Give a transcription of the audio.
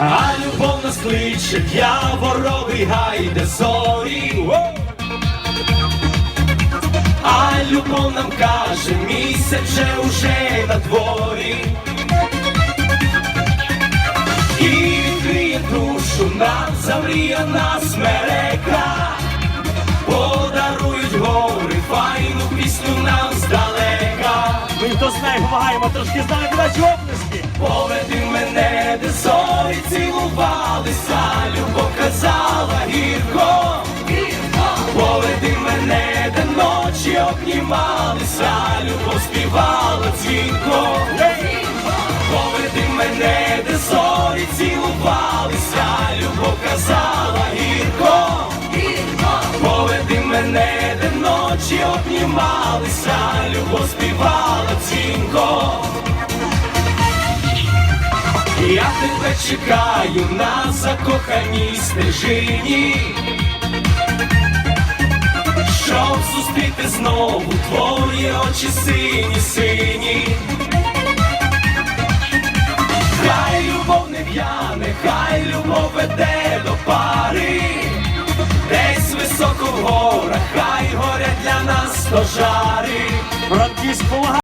А любов нас кличе, яворовий гайде зорі. А любов нам каже, місяць вже уже на дворі. І відкриє душу нам замріяна смерека. Подарують гори, файну пісню нам здалека. Ми хто знає, помагаємо трошки з нами наші оплески. Поведи мене, зорі цілувалися, любов казала гірко. Поведи мене, де ночі обнімалися, любов співала дзвінко. Поведи мене, де зорі цілувалися, любов казала гірко. Поведи мене, де ночі обнімалися, любов співала дзвінко. Я тебе чекаю на закоханій стежині, щоб зустріти знову твої очі сині, сині. Хай любов не в'яне, хай любов веде до пари, десь високо в горах, хай горять для нас помагає.